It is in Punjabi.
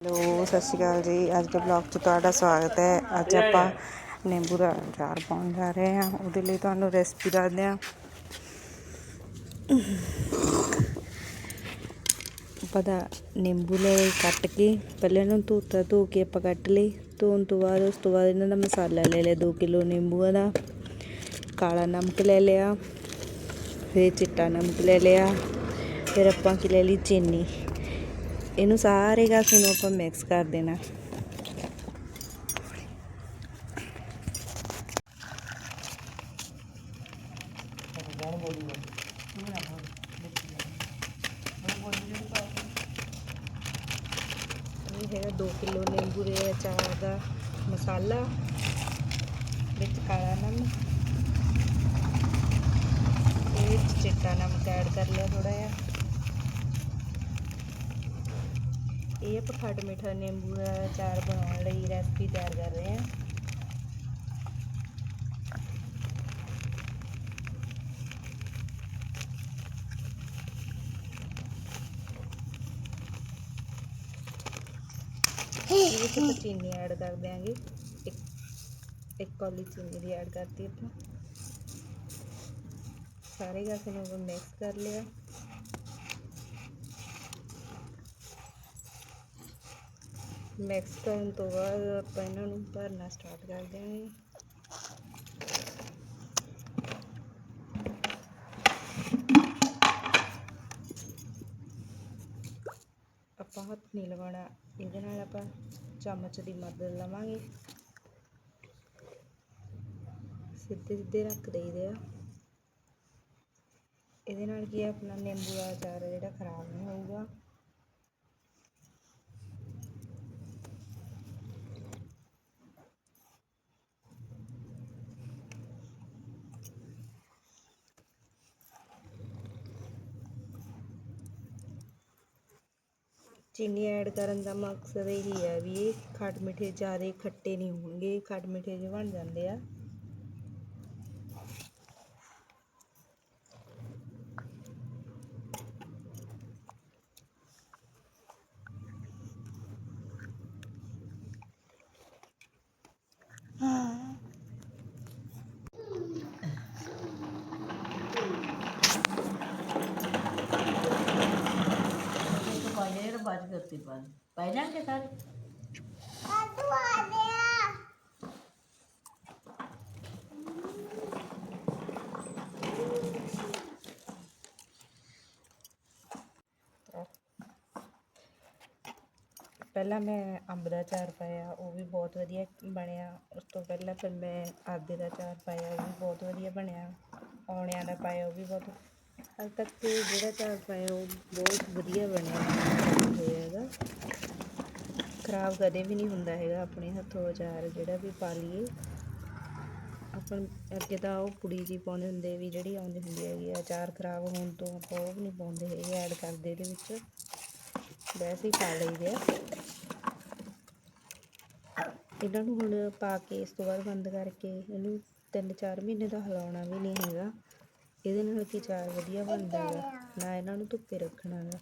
ਹੈਲੋ ਸਤਿ ਸ਼੍ਰੀ ਅਕਾਲ ਜੀ। ਅੱਜ ਦੇ ਬਲੌਗ 'ਚ ਤੁਹਾਡਾ ਸਵਾਗਤ ਹੈ। ਅੱਜ ਆਪਾਂ ਨਿੰਬੂ ਦਾ ਅਚਾਰ ਪਾਉਣ ਜਾ ਰਹੇ ਹਾਂ। ਉਹਦੇ ਲਈ ਤੁਹਾਨੂੰ ਰੈਸਪੀ ਦੱਸਦੇ ਹਾਂ ਪਤਾ ਨਿੰਬੂ ਲੈ ਕੱਟ ਕੇ ਪਹਿਲੇ ਇਹਨੂੰ ਧੋਤਾ ਧੋ ਕੇ ਆਪਾਂ ਕੱਟ ਲਈ ਧੋਣ ਤੋਂ ਬਾਅਦ ਉਸ ਤੋਂ ਬਾਅਦ ਇਹਨਾਂ ਦਾ ਮਸਾਲਾ ਲੈ ਲਿਆ। 2 ਕਿਲੋ ਨਿੰਬੂਆਂ ਦਾ। ਕਾਲਾ ਨਮਕ ਲੈ ਲਿਆ। ਫਿਰ ਚਿੱਟਾ ਨਮਕ ਲੈ ਲਿਆ। ਫਿਰ ਆਪਾਂ ਕੀ ਲੈ ਲਈ? ਚੀਨੀ। ਇਹਨੂੰ ਸਾਰੇ ਗਾਸ ਨੂੰ ਆਪਾਂ ਮਿਕਸ ਕਰ ਦੇਣਾ। ਇਹ ਹੈਗਾ 2 ਕਿਲੋ ਨਿੰਬੂ ਦੇ ਅਚਾਰ ਦਾ ਮਸਾਲਾ ਵਿੱਚ ਕਾਲਾ ਨਮਕ। ਇਹ ਵਿੱਚ ਚਿੱਟਾ ਨਮਕ ਐਡ ਕਰ ਲਿਆ ਥੋੜਾ ਜਿਹਾ। ਇਹ ਆਪਾਂ ਖੱਟ ਮਿੱਠਾ ਨਿੰਬੂ ਦਾ ਅਚਾਰ ਬਣਾਉਣ ਲਈ ਰੈਸਪੀ ਤਿਆਰ ਕਰ ਰਹੇ ਹਾਂ ਇਹਦੇ ਵਿੱਚ ਆਪਾਂ ਚੀਨੀ ਐਡ ਕਰ ਦਿਆਂਗੇ ਇੱਕ ਇੱਕ ਕੌਲੀ ਚੀਨੀ ਦੀ ਐਡ ਕਰਤੀ ਆਪਾਂ ਸਾਰੇ ਗਾਸੇ ਨੂੰ ਆਪਾਂ ਮਿਕਸ ਕਰ ਕਰਨ ਤੋਂ ਬਾਅਦ ਆਪਾਂ ਇਹਨਾਂ ਨੂੰ ਭਰਨਾ ਸਟਾਰਟ ਕਰ ਦਿਆਂਗੇ। ਆਪਾਂ ਹੱਥ ਨਹੀਂ ਲਵਾਉਣਾ, ਇਹਦੇ ਨਾਲ ਆਪਾਂ ਚਮਚ ਦੀ ਮਦਦ ਲਵਾਂਗੇ। ਸਿੱਧੇ ਸਿੱਧੇ ਰੱਖ ਦੇਈਦੇ ਆ। ਇਹਦੇ ਨਾਲ ਕੀ ਹੈ ਆਪਣਾ ਨਿੰਬੂ ਦਾ ਅਚਾਰ ਜਿਹੜਾ ਖਰਾਬ ਨਹੀਂ ਹੋਊਗਾ। ਚੀਨੀ ਐਡ ਕਰਨ ਦਾ ਮਕਸਦ ਇਹੀ ਹੈ ਵੀ ਇਹ ਖੱਟ ਮਿੱਠੇ ਜ਼ਿਆਦਾ ਖੱਟੇ ਨਹੀਂ ਹੋਣਗੇ, ਖੱਟ ਮਿੱਠੇ ਜਿਹੇ ਬਣ ਜਾਂਦੇ ਆ। ਪਾਇਆ ਬਾਜ ਕਰਤੀ ਪਾ ਪਾਈ ਲੈਣਗੇ ਸਾਰੇ ਪਹਿਲਾਂ ਮੈਂ ਅੰਬ ਦਾ ਚਾਰ ਪਾਇਆ, ਉਹ ਵੀ ਬਹੁਤ ਵਧੀਆ ਬਣਿਆ। ਉਸ ਤੋਂ ਪਹਿਲਾਂ ਫਿਰ ਮੈਂ ਆਦੇ ਦਾ ਚਾਰ ਪਾਇਆ, ਉਹ ਵੀ ਬਹੁਤ ਵਧੀਆ ਬਣਿਆ। ਔਣਿਆਂ ਦਾ ਪਾਇਆ, ਉਹ ਵੀ ਬਹੁਤ ਅੱਜ ਤੱਕ ਤੇ ਜਿਹੜਾ ਅਚਾਰ ਪਾਇਆ ਉਹ ਬਹੁਤ ਵਧੀਆ ਬਣਿਆ ਹੋਇਆ ਹੈਗਾ। ਖਰਾਬ ਕਦੇ ਵੀ ਨਹੀਂ ਹੁੰਦਾ ਹੈਗਾ ਆਪਣੇ ਹੱਥੋਂ ਅਚਾਰ ਜਿਹੜਾ ਵੀ ਪਾ ਲਈਏ। ਆਪਾਂ ਅੱਗੇ ਤਾਂ ਉਹ ਪੁੜੀ ਜੀ ਪਾਉਂਦੇ ਹੁੰਦੇ ਵੀ ਜਿਹੜੀ ਆਉਂਦੀ ਹੁੰਦੀ ਹੈਗੀ ਆ, ਅਚਾਰ ਖਰਾਬ ਹੋਣ ਤੋਂ ਆਪਾਂ ਉਹ ਵੀ ਨਹੀਂ ਪਾਉਂਦੇ ਹੈਗੇ ਐਡ ਕਰਦੇ ਇਹਦੇ ਵਿੱਚ। ਵੈਸੇ ਹੀ ਪਾ ਲਈਦੇ ਆ। ਇਹਨਾਂ ਨੂੰ ਹੁਣ ਪਾ ਕੇ ਇਸ ਤੋਂ ਬਾਅਦ ਬੰਦ ਕਰਕੇ ਇਹਨੂੰ ਤਿੰਨ ਚਾਰ ਮਹੀਨੇ ਦਾ ਹਿਲਾਉਣਾ ਵੀ ਨਹੀਂ ਹੈਗਾ। ਇਹਦੇ ਨਾਲ ਕੀ ਚਾਰ ਵਧੀਆ ਬਣਦਾ ਹੈਗਾ ਨਾ ਇਹਨਾਂ ਨੂੰ ਧੁੱਪੇ ਰੱਖਣਾ ਹੈਗਾ